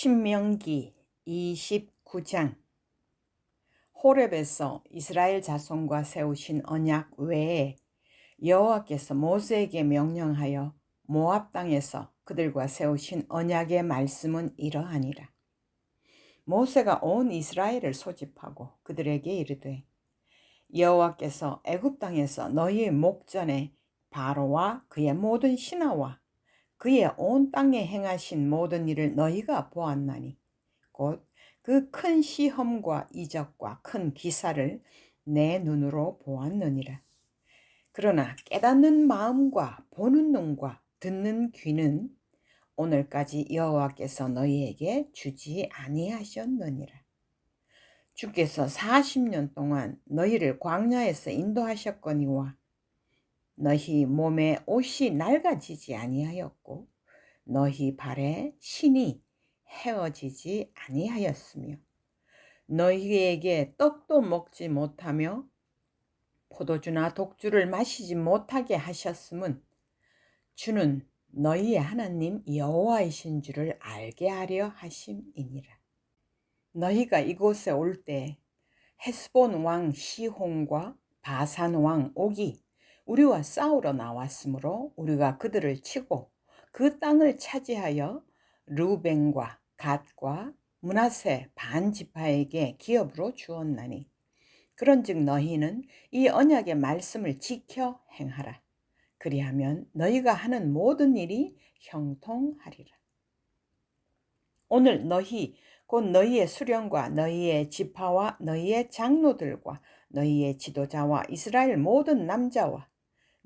신명기 29장 호렙에서 이스라엘 자손과 세우신 언약 외에 여호와께서 모세에게 명령하여 모압 땅에서 그들과 세우신 언약의 말씀은 이러하니라. 모세가 온 이스라엘을 소집하고 그들에게 이르되 여호와께서 애굽 땅에서 너희의 목전에 바로와 그의 모든 신하와 그의 온 땅에 행하신 모든 일을 너희가 보았나니 곧 그 큰 시험과 이적과 큰 기사를 내 눈으로 보았느니라. 그러나 깨닫는 마음과 보는 눈과 듣는 귀는 오늘까지 여호와께서 너희에게 주지 아니하셨느니라. 주께서 40년 동안 너희를 광야에서 인도하셨거니와 너희 몸에 옷이 낡아지지 아니하였고 너희 발에 신이 헤어지지 아니하였으며 너희에게 떡도 먹지 못하며 포도주나 독주를 마시지 못하게 하셨음은 주는 너희의 하나님 여호와이신 줄을 알게 하려 하심이니라. 너희가 이곳에 올 때 헤스본 왕 시홍과 바산 왕 옥이 우리와 싸우러 나왔으므로 우리가 그들을 치고 그 땅을 차지하여 루벤과 갓과 문하세 반 지파에게 기업으로 주었나니 그런즉 너희는 이 언약의 말씀을 지켜 행하라. 그리하면 너희가 하는 모든 일이 형통하리라. 오늘 너희 곧 너희의 수령과 너희의 지파와 너희의 장로들과 너희의 지도자와 이스라엘 모든 남자와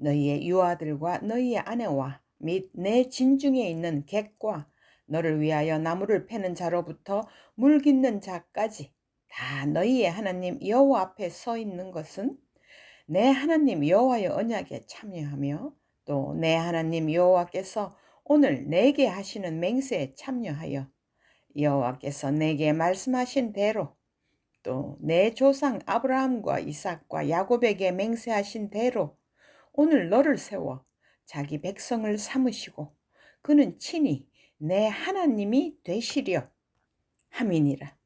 너희의 유아들과 너희의 아내와 및 내 진중에 있는 객과 너를 위하여 나무를 패는 자로부터 물 깃는 자까지 다 너희의 하나님 여호와 앞에 서 있는 것은 내 하나님 여호와의 언약에 참여하며 또 내 하나님 여호와께서 오늘 내게 하시는 맹세에 참여하여 여호와께서 내게 말씀하신 대로 또 내 조상 아브라함과 이삭과 야곱에게 맹세하신 대로 오늘 너를 세워 자기 백성을 삼으시고 그는 친히 내 하나님이 되시려 함이니라.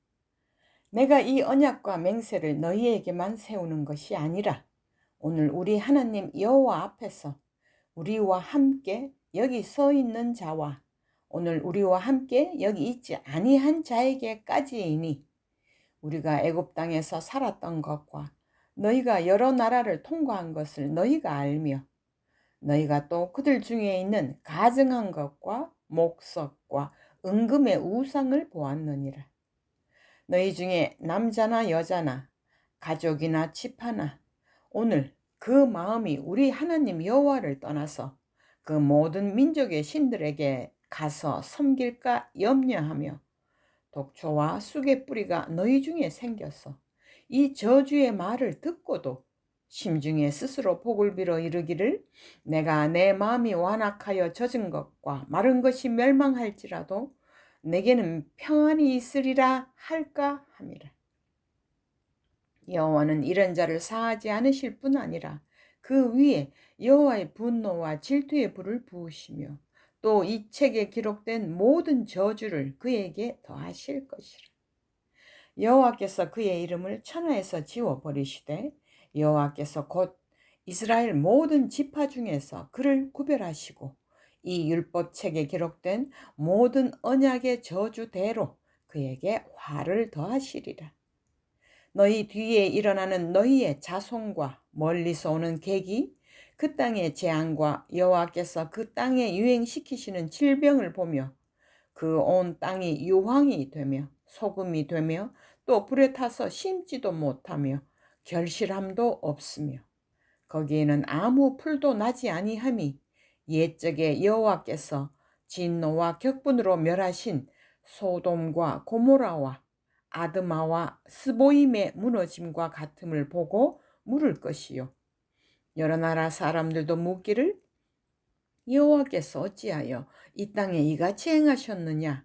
내가 이 언약과 맹세를 너희에게만 세우는 것이 아니라 오늘 우리 하나님 여호와 앞에서 우리와 함께 여기 서 있는 자와 오늘 우리와 함께 여기 있지 아니한 자에게까지이니 우리가 애굽 땅에서 살았던 것과 너희가 여러 나라를 통과한 것을 너희가 알며 너희가 또 그들 중에 있는 가증한 것과 목석과 은금의 우상을 보았느니라. 너희 중에 남자나 여자나 가족이나 집하나 오늘 그 마음이 우리 하나님 여호와를 떠나서 그 모든 민족의 신들에게 가서 섬길까 염려하며 독초와 쑥의 뿌리가 너희 중에 생겼어. 이 저주의 말을 듣고도 심중에 스스로 복을 빌어 이르기를 내가 내 마음이 완악하여 젖은 것과 마른 것이 멸망할지라도 내게는 평안이 있으리라 할까 함이라. 여호와는 이런 자를 사하지 않으실 뿐 아니라 그 위에 여호와의 분노와 질투의 불을 부으시며 또 이 책에 기록된 모든 저주를 그에게 더하실 것이라. 여호와께서 그의 이름을 천하에서 지워 버리시되 여호와께서 곧 이스라엘 모든 지파 중에서 그를 구별하시고 이 율법책에 기록된 모든 언약의 저주대로 그에게 화를 더하시리라. 너희 뒤에 일어나는 너희의 자손과 멀리서 오는 객이 그 땅의 재앙과 여호와께서 그 땅에 유행시키시는 질병을 보며 그 온 땅이 유황이 되며 소금이 되며 또 불에 타서 심지도 못하며 결실함도 없으며 거기에는 아무 풀도 나지 아니함이 옛적에 여호와께서 진노와 격분으로 멸하신 소돔과 고모라와 아드마와 스보임의 무너짐과 같음을 보고 물을 것이요. 여러 나라 사람들도 묻기를 여호와께서 어찌하여 이 땅에 이같이 행하셨느냐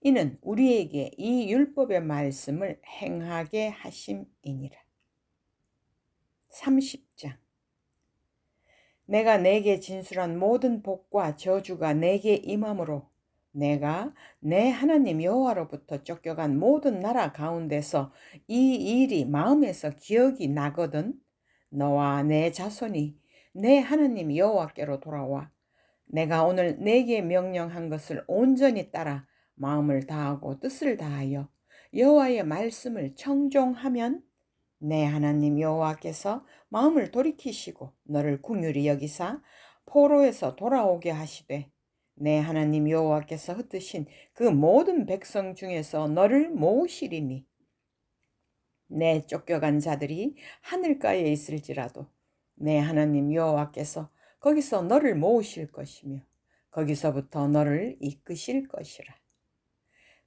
이는 우리에게 이 율법의 말씀을 행하게 하심이니라. 30장 내가 내게 진술한 모든 복과 저주가 내게 임함으로 내가 내 하나님 여호와로부터 쫓겨간 모든 나라 가운데서 이 일이 마음에서 기억이 나거든 너와 내 자손이 내 하나님 여호와께로 돌아와 내가 오늘 내게 명령한 것을 온전히 따라 마음을 다하고 뜻을 다하여 여호와의 말씀을 청종하면 내 하나님 여호와께서 마음을 돌이키시고 너를 궁휼히 여기사 포로에서 돌아오게 하시되 내 하나님 여호와께서 흩으신 그 모든 백성 중에서 너를 모으시리니 내 쫓겨간 자들이 하늘가에 있을지라도 내 하나님 여호와께서 거기서 너를 모으실 것이며 거기서부터 너를 이끄실 것이라.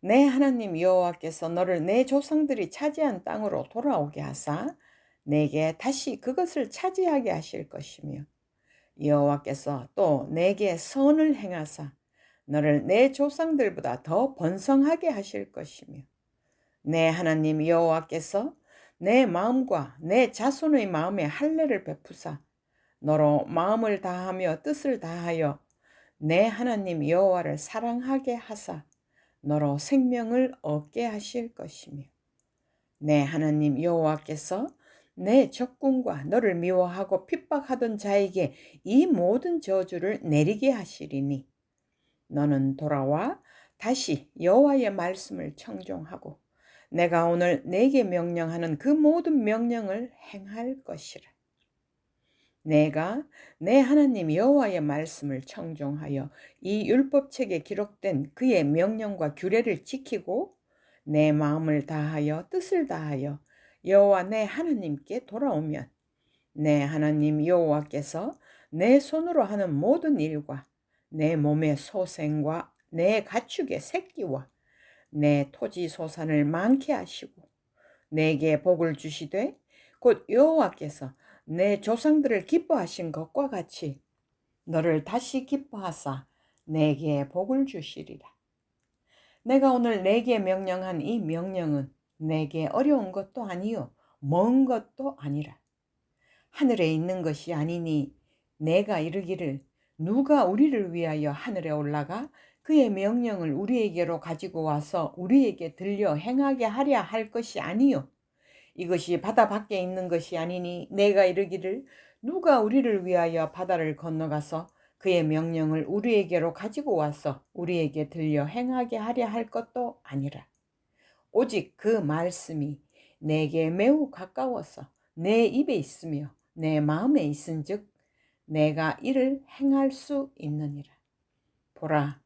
내 하나님 여호와께서 너를 내 조상들이 차지한 땅으로 돌아오게 하사 내게 다시 그것을 차지하게 하실 것이며 여호와께서 또 내게 선을 행하사 너를 내 조상들보다 더 번성하게 하실 것이며 내 하나님 여호와께서 내 마음과 내 자손의 마음에 할례를 베푸사 너로 마음을 다하며 뜻을 다하여 내 하나님 여호와를 사랑하게 하사 너로 생명을 얻게 하실 것이며 내 하나님 여호와께서 내 적군과 너를 미워하고 핍박하던 자에게 이 모든 저주를 내리게 하시리니 너는 돌아와 다시 여호와의 말씀을 청종하고 내가 오늘 내게 명령하는 그 모든 명령을 행할 것이라. 내가 내 하나님 여호와의 말씀을 청종하여 이 율법책에 기록된 그의 명령과 규례를 지키고 내 마음을 다하여 뜻을 다하여 여호와 내 하나님께 돌아오면 내 하나님 여호와께서 내 손으로 하는 모든 일과 내 몸의 소생과 내 가축의 새끼와 내 토지 소산을 많게 하시고 내게 복을 주시되 곧 여호와께서 내 조상들을 기뻐하신 것과 같이 너를 다시 기뻐하사 내게 복을 주시리라. 내가 오늘 내게 명령한 이 명령은 내게 어려운 것도 아니요 먼 것도 아니라 하늘에 있는 것이 아니니 내가 이르기를 누가 우리를 위하여 하늘에 올라가 그의 명령을 우리에게로 가지고 와서 우리에게 들려 행하게 하랴 할 것이 아니요 이것이 바다 밖에 있는 것이 아니니 내가 이르기를 누가 우리를 위하여 바다를 건너가서 그의 명령을 우리에게로 가지고 와서 우리에게 들려 행하게 하려 할 것도 아니라 오직 그 말씀이 내게 매우 가까워서 내 입에 있으며 내 마음에 있은즉 내가 이를 행할 수 있느니라. 보라,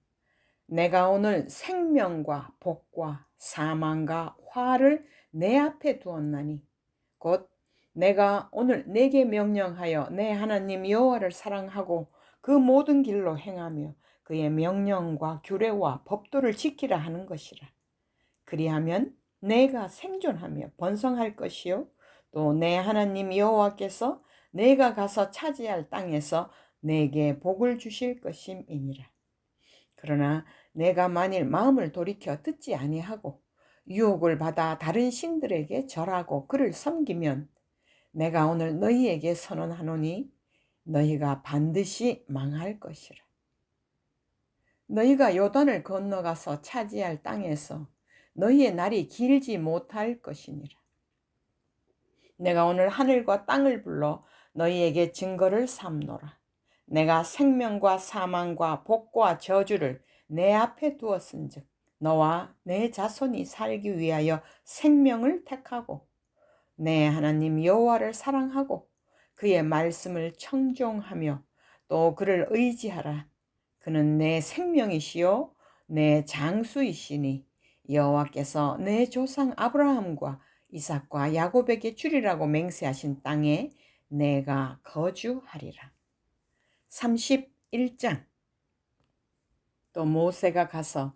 내가 오늘 생명과 복과 사망과 화를 내 앞에 두었나니 곧 내가 오늘 내게 명령하여 내 하나님 여호와를 사랑하고 그 모든 길로 행하며 그의 명령과 규례와 법도를 지키라 하는 것이라. 그리하면 내가 생존하며 번성할 것이요 또 내 하나님 여호와께서 내가 가서 차지할 땅에서 내게 복을 주실 것임이니라. 그러나 내가 만일 마음을 돌이켜 듣지 아니하고 유혹을 받아 다른 신들에게 절하고 그를 섬기면 내가 오늘 너희에게 선언하노니 너희가 반드시 망할 것이라. 너희가 요단을 건너가서 차지할 땅에서 너희의 날이 길지 못할 것이니라. 내가 오늘 하늘과 땅을 불러 너희에게 증거를 삼노라. 내가 생명과 사망과 복과 저주를 내 앞에 두었은즉 너와 내 자손이 살기 위하여 생명을 택하고 내 하나님 여호와를 사랑하고 그의 말씀을 청종하며 또 그를 의지하라. 그는 내 생명이시요 내 장수이시니 여호와께서 내 조상 아브라함과 이삭과 야곱에게 주리라고 맹세하신 땅에 내가 거주하리라. 31장 또 모세가 가서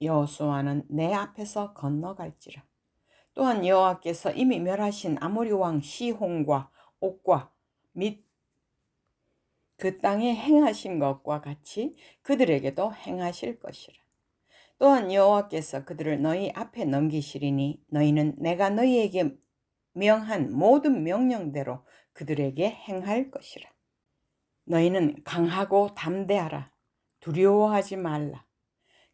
여호수아는 내 앞에서 건너갈지라. 또한 여호와께서 이미 멸하신 아모리 왕 시홍과 옥과 및 그 땅에 행하신 것과 같이 그들에게도 행하실 것이라. 또한 여호와께서 그들을 너희 앞에 넘기시리니 너희는 내가 너희에게 명한 모든 명령대로 그들에게 행할 것이라. 너희는 강하고 담대하라. 두려워하지 말라.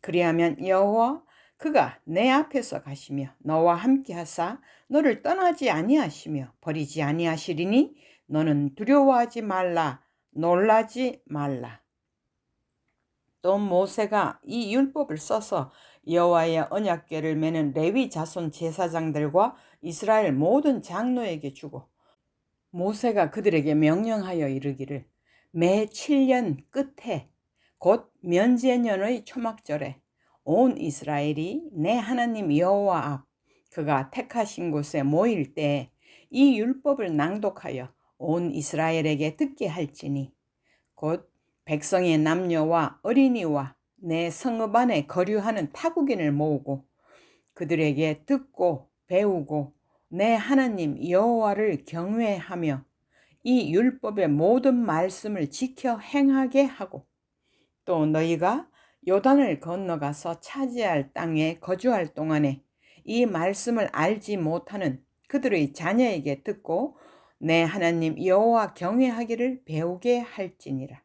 그리하면 여호와 그가 내 앞에서 가시며 너와 함께 하사 너를 떠나지 아니하시며 버리지 아니하시리니 너는 두려워하지 말라 놀라지 말라. 또 모세가 이 율법을 써서 여호와의 언약궤를 매는 레위 자손 제사장들과 이스라엘 모든 장로에게 주고 모세가 그들에게 명령하여 이르기를 매 7년 끝에 곧 면제년의 초막절에 온 이스라엘이 내 하나님 여호와 앞 그가 택하신 곳에 모일 때 이 율법을 낭독하여 온 이스라엘에게 듣게 할지니 곧 백성의 남녀와 어린이와 내 성읍 안에 거류하는 타국인을 모으고 그들에게 듣고 배우고 내 하나님 여호와를 경외하며 이 율법의 모든 말씀을 지켜 행하게 하고 또 너희가 요단을 건너가서 차지할 땅에 거주할 동안에 이 말씀을 알지 못하는 그들의 자녀에게 듣고 내 하나님 여호와 경외하기를 배우게 할지니라.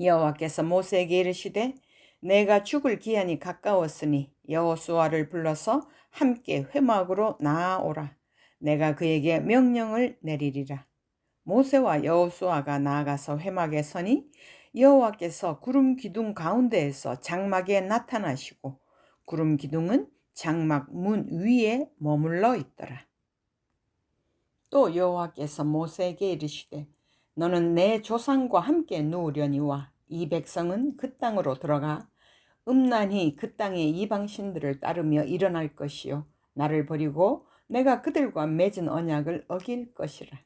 여호와께서 모세에게 이르시되 내가 죽을 기한이 가까웠으니 여호수아를 불러서 함께 회막으로 나아오라. 내가 그에게 명령을 내리리라. 모세와 여호수아가 나아가서 회막에 서니 여호와께서 구름 기둥 가운데에서 장막에 나타나시고 구름 기둥은 장막 문 위에 머물러 있더라. 또 여호와께서 모세에게 이르시되 너는 내 조상과 함께 누우려니와 이 백성은 그 땅으로 들어가 음란히 그 땅의 이방신들을 따르며 일어날 것이요 나를 버리고 내가 그들과 맺은 언약을 어길 것이라.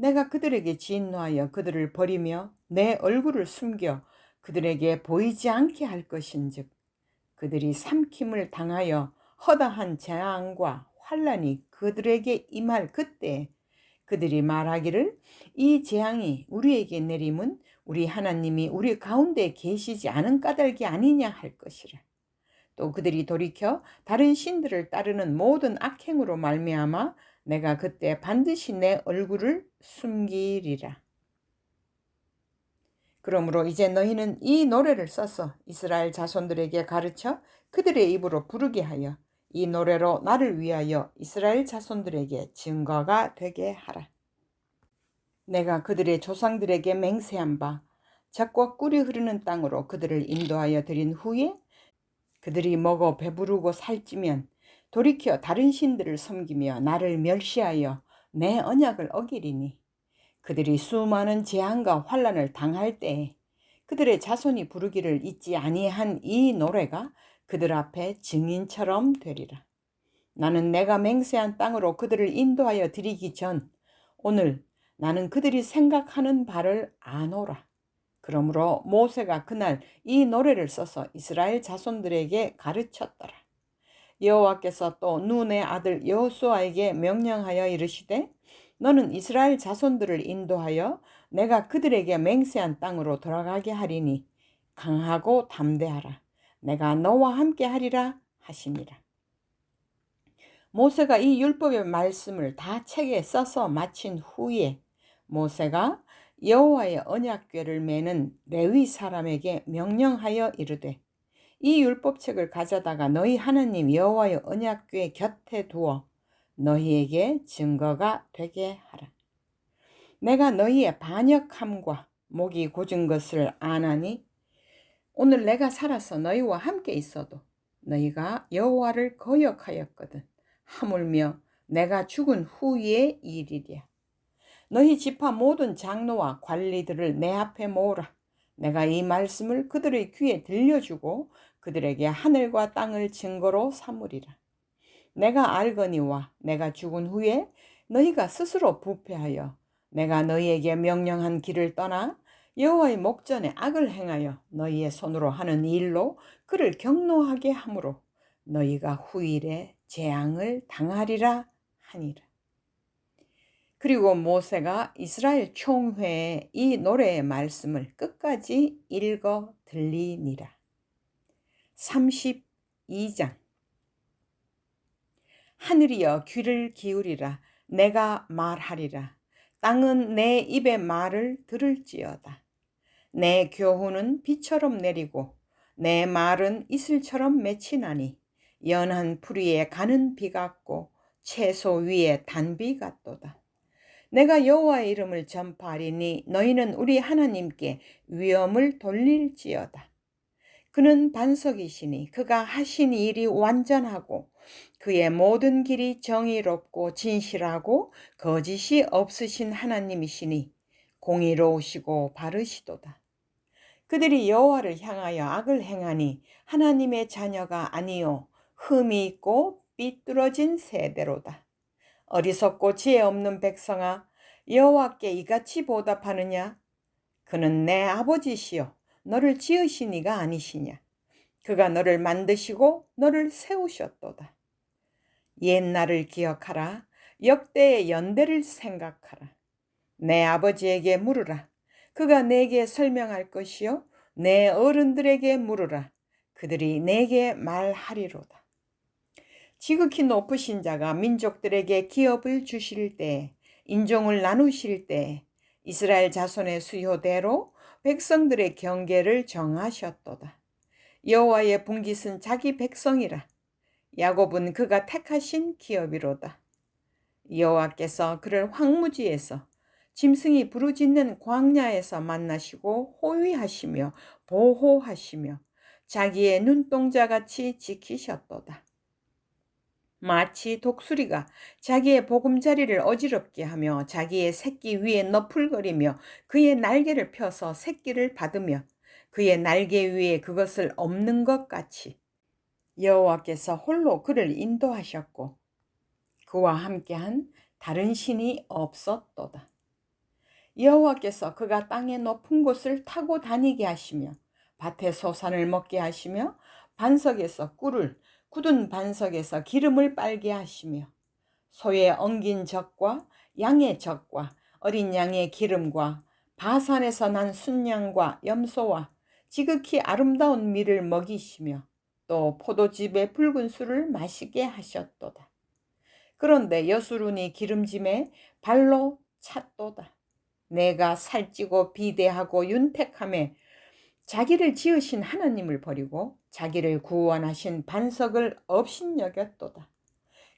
내가 그들에게 진노하여 그들을 버리며 내 얼굴을 숨겨 그들에게 보이지 않게 할 것인즉 그들이 삼킴을 당하여 허다한 재앙과 환란이 그들에게 임할 그때 그들이 말하기를 이 재앙이 우리에게 내림은 우리 하나님이 우리 가운데 계시지 않은 까닭이 아니냐 할 것이라. 또 그들이 돌이켜 다른 신들을 따르는 모든 악행으로 말미암아 내가 그때 반드시 내 얼굴을 숨기리라. 그러므로 이제 너희는 이 노래를 써서 이스라엘 자손들에게 가르쳐 그들의 입으로 부르게 하여 이 노래로 나를 위하여 이스라엘 자손들에게 증거가 되게 하라. 내가 그들의 조상들에게 맹세한 바 젖과 꿀이 흐르는 땅으로 그들을 인도하여 드린 후에 그들이 먹어 배부르고 살찌면 돌이켜 다른 신들을 섬기며 나를 멸시하여 내 언약을 어기리니 그들이 수많은 재앙과 환란을 당할 때에 그들의 자손이 부르기를 잊지 아니한 이 노래가 그들 앞에 증인처럼 되리라. 나는 내가 맹세한 땅으로 그들을 인도하여 드리기 전 오늘 나는 그들이 생각하는 바를 아노라. 그러므로 모세가 그날 이 노래를 써서 이스라엘 자손들에게 가르쳤더라. 여호와께서 또 눈의 아들 여호수아에게 명령하여 이르시되 너는 이스라엘 자손들을 인도하여 내가 그들에게 맹세한 땅으로 돌아가게 하리니 강하고 담대하라. 내가 너와 함께 하리라 하시니라. 모세가 이 율법의 말씀을 다 책에 써서 마친 후에 모세가 여호와의 언약궤를 매는 레위 사람에게 명령하여 이르되 이 율법책을 가져다가 너희 하나님 여호와의 언약궤 곁에 두어 너희에게 증거가 되게 하라. 내가 너희의 반역함과 목이 고진 것을 아나니 오늘 내가 살아서 너희와 함께 있어도 너희가 여호와를 거역하였거든. 하물며 내가 죽은 후의 일이랴. 너희 지파 모든 장로와 관리들을 내 앞에 모으라. 내가 이 말씀을 그들의 귀에 들려주고 그들에게 하늘과 땅을 증거로 삼으리라. 내가 알거니와 내가 죽은 후에 너희가 스스로 부패하여 내가 너희에게 명령한 길을 떠나 여호와의 목전에 악을 행하여 너희의 손으로 하는 일로 그를 경노하게 하므로 너희가 후일에 재앙을 당하리라 하니라. 그리고 모세가 이스라엘 총회에 이 노래의 말씀을 끝까지 읽어 들리니라. 32장. 하늘이여 귀를 기울이라. 내가 말하리라. 땅은 내 입의 말을 들을지어다. 내 교훈은 비처럼 내리고 내 말은 이슬처럼 맺히나니. 연한 풀 위에 가는 비 같고 채소 위에 단비 같도다. 내가 여호와의 이름을 전파하리니 너희는 우리 하나님께 위엄을 돌릴지어다. 그는 반석이시니 그가 하신 일이 완전하고 그의 모든 길이 정의롭고 진실하고 거짓이 없으신 하나님이시니 공의로우시고 바르시도다. 그들이 여호와를 향하여 악을 행하니 하나님의 자녀가 아니요 흠이 있고 삐뚤어진 세대로다. 어리석고 지혜 없는 백성아 여호와께 이같이 보답하느냐? 그는 내 아버지시요 너를 지으신 이가 아니시냐? 그가 너를 만드시고 너를 세우셨도다. 옛날을 기억하라. 역대의 연대를 생각하라. 내 아버지에게 물으라. 그가 내게 설명할 것이요. 내 어른들에게 물으라. 그들이 내게 말하리로다. 지극히 높으신 자가 민족들에게 기업을 주실 때, 인종을 나누실 때, 이스라엘 자손의 수요대로 백성들의 경계를 정하셨도다. 여호와의 분깃은 자기 백성이라. 야곱은 그가 택하신 기업이로다. 여호와께서 그를 황무지에서 짐승이 부르짖는 광야에서 만나시고 호위하시며 보호하시며 자기의 눈동자같이 지키셨도다. 마치 독수리가 자기의 보금자리를 어지럽게 하며 자기의 새끼 위에 너풀거리며 그의 날개를 펴서 새끼를 받으며 그의 날개 위에 그것을 없는 것 같이 여호와께서 홀로 그를 인도하셨고 그와 함께한 다른 신이 없었도다. 여호와께서 그가 땅의 높은 곳을 타고 다니게 하시며 밭에 소산을 먹게 하시며 반석에서 꿀을 굳은 반석에서 기름을 빨게 하시며 소의 엉긴 젖과 양의 젖과 어린 양의 기름과 바산에서 난 순양과 염소와 지극히 아름다운 밀을 먹이시며 또 포도즙의 붉은 술을 마시게 하셨도다. 그런데 여수룬이 기름짐에 발로 찼도다. 내가 살찌고 비대하고 윤택함에 자기를 지으신 하나님을 버리고 자기를 구원하신 반석을 업신여겼도다.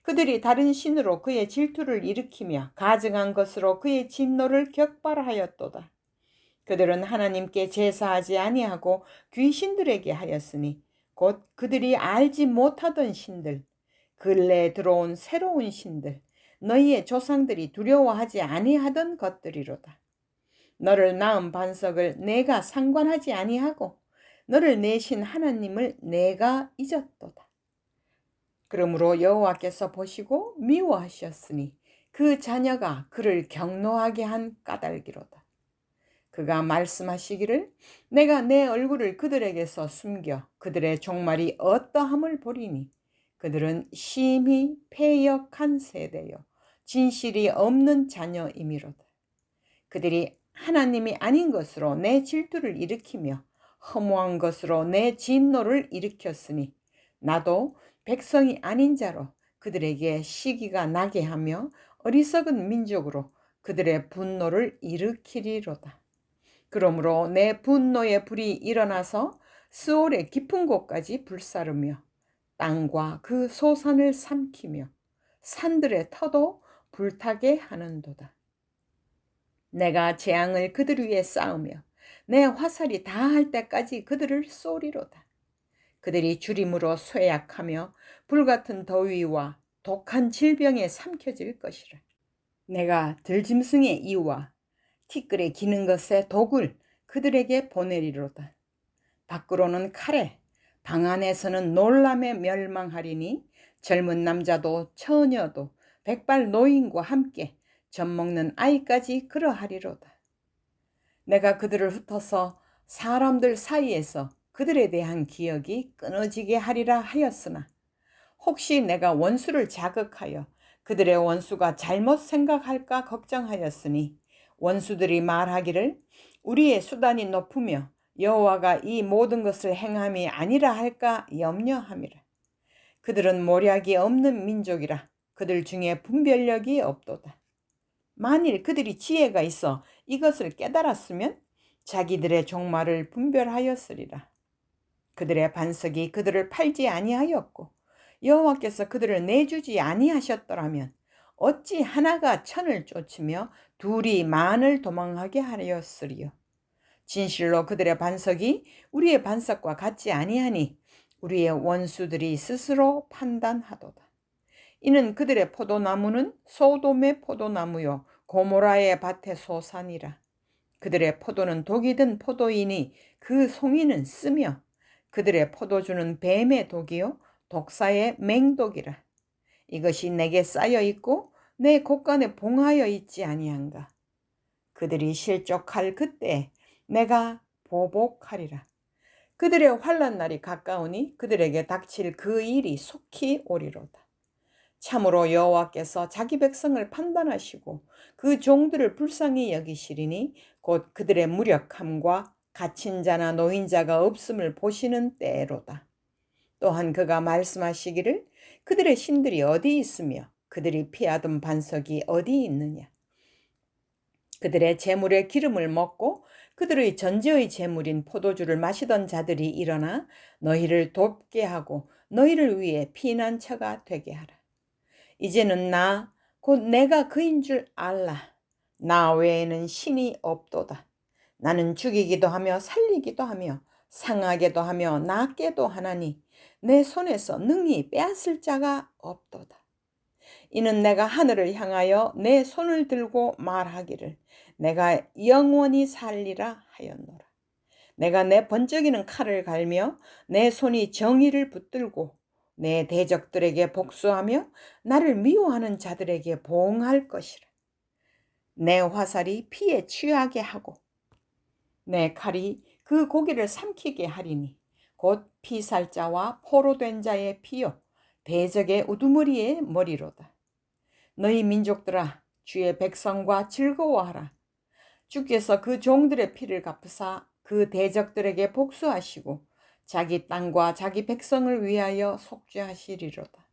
그들이 다른 신으로 그의 질투를 일으키며 가증한 것으로 그의 진노를 격발하였도다. 그들은 하나님께 제사하지 아니하고 귀신들에게 하였으니 곧 그들이 알지 못하던 신들, 근래에 들어온 새로운 신들, 너희의 조상들이 두려워하지 아니하던 것들이로다. 너를 낳은 반석을 내가 상관하지 아니하고 너를 내신 하나님을 내가 잊었도다. 그러므로 여호와께서 보시고 미워하셨으니 그 자녀가 그를 경노하게 한 까닭이로다. 그가 말씀하시기를 내가 내 얼굴을 그들에게서 숨겨 그들의 종말이 어떠함을 보리니 그들은 심히 패역한 세대요 진실이 없는 자녀이미로다. 그들이 하나님이 아닌 것으로 내 질투를 일으키며 허무한 것으로 내 진노를 일으켰으니 나도 백성이 아닌 자로 그들에게 시기가 나게 하며 어리석은 민족으로 그들의 분노를 일으키리로다. 그러므로 내 분노의 불이 일어나서 스올의 깊은 곳까지 불사르며 땅과 그 소산을 삼키며 산들의 터도 불타게 하는도다. 내가 재앙을 그들 위에 쌓으며 내 화살이 다할 때까지 그들을 쏘리로다. 그들이 주림으로 쇠약하며 불같은 더위와 독한 질병에 삼켜질 것이라. 내가 들짐승의 이와 티끌에 기는 것의 독을 그들에게 보내리로다. 밖으로는 칼에, 방 안에서는 놀람에 멸망하리니 젊은 남자도 처녀도 백발 노인과 함께 젖 먹는 아이까지 그러하리로다. 내가 그들을 흩어서 사람들 사이에서 그들에 대한 기억이 끊어지게 하리라 하였으나 혹시 내가 원수를 자극하여 그들의 원수가 잘못 생각할까 걱정하였으니 원수들이 말하기를 우리의 수단이 높으며 여호와가 이 모든 것을 행함이 아니라 할까 염려함이라. 그들은 모략이 없는 민족이라 그들 중에 분별력이 없도다. 만일 그들이 지혜가 있어 이것을 깨달았으면 자기들의 종말을 분별하였으리라. 그들의 반석이 그들을 팔지 아니하였고 여호와께서 그들을 내주지 아니하셨더라면 어찌 하나가 천을 쫓으며 둘이 만을 도망하게 하였으리요. 진실로 그들의 반석이 우리의 반석과 같지 아니하니 우리의 원수들이 스스로 판단하도다. 이는 그들의 포도나무는 소돔의 포도나무요 고모라의 밭의 소산이라. 그들의 포도는 독이 든 포도이니 그 송이는 쓰며 그들의 포도주는 뱀의 독이요 독사의 맹독이라. 이것이 내게 쌓여 있고 내 곳간에 봉하여 있지 아니한가. 그들이 실족할 그때 내가 보복하리라. 그들의 환란 날이 가까우니 그들에게 닥칠 그 일이 속히 오리로다. 참으로 여호와께서 자기 백성을 판단하시고 그 종들을 불쌍히 여기시리니 곧 그들의 무력함과 갇힌 자나 노인자가 없음을 보시는 때로다. 또한 그가 말씀하시기를 그들의 신들이 어디 있으며 그들이 피하던 반석이 어디 있느냐. 그들의 재물의 기름을 먹고 그들의 전지의 재물인 포도주를 마시던 자들이 일어나 너희를 돕게 하고 너희를 위해 피난처가 되게 하라. 이제는 나, 곧 내가 그인 줄 알라. 나 외에는 신이 없도다. 나는 죽이기도 하며 살리기도 하며 상하게도 하며 낫게도 하나니 내 손에서 능히 빼앗을 자가 없도다. 이는 내가 하늘을 향하여 내 손을 들고 말하기를 내가 영원히 살리라 하였노라. 내가 내 번쩍이는 칼을 갈며 내 손이 정의를 붙들고 내 대적들에게 복수하며 나를 미워하는 자들에게 보응할 것이라. 내 화살이 피에 취하게 하고 내 칼이 그 고기를 삼키게 하리니 곧 피살자와 포로된 자의 피요 대적의 우두머리의 머리로다. 너희 민족들아 주의 백성과 즐거워하라. 주께서 그 종들의 피를 갚으사 그 대적들에게 복수하시고 자기 땅과 자기 백성을 위하여 속죄하시리로다.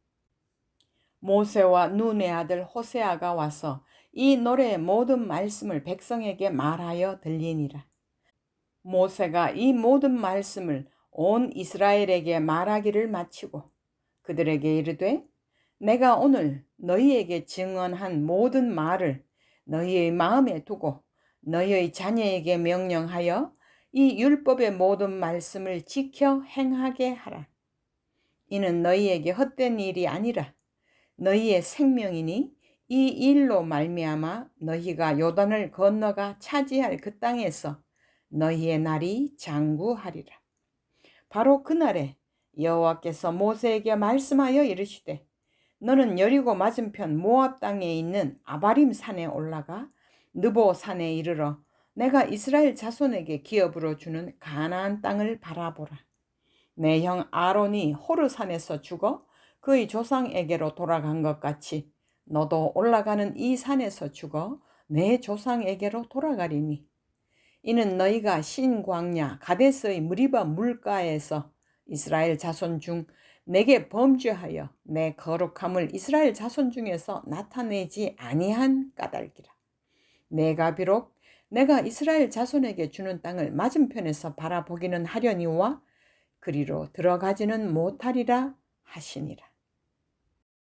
모세와 눈의 아들 호세아가 와서 이 노래의 모든 말씀을 백성에게 말하여 들리니라. 모세가 이 모든 말씀을 온 이스라엘에게 말하기를 마치고 그들에게 이르되 내가 오늘 너희에게 증언한 모든 말을 너희의 마음에 두고 너희의 자녀에게 명령하여 이 율법의 모든 말씀을 지켜 행하게 하라. 이는 너희에게 헛된 일이 아니라 너희의 생명이니 이 일로 말미암아 너희가 요단을 건너가 차지할 그 땅에서 너희의 날이 장구하리라. 바로 그날에 여호와께서 모세에게 말씀하여 이르시되 너는 여리고 맞은편 모압 땅에 있는 아바림 산에 올라가 느보 산에 이르러 내가 이스라엘 자손에게 기업으로 주는 가나안 땅을 바라보라. 내 형 아론이 호르산에서 죽어 그의 조상에게로 돌아간 것 같이 너도 올라가는 이 산에서 죽어 내 조상에게로 돌아가리니 이는 너희가 신광야 가데스의 무리바 물가에서 이스라엘 자손 중 내게 범죄하여 내 거룩함을 이스라엘 자손 중에서 나타내지 아니한 까닭이라. 내가 비록 내가 이스라엘 자손에게 주는 땅을 맞은편에서 바라보기는 하려니와 그리로 들어가지는 못하리라 하시니라.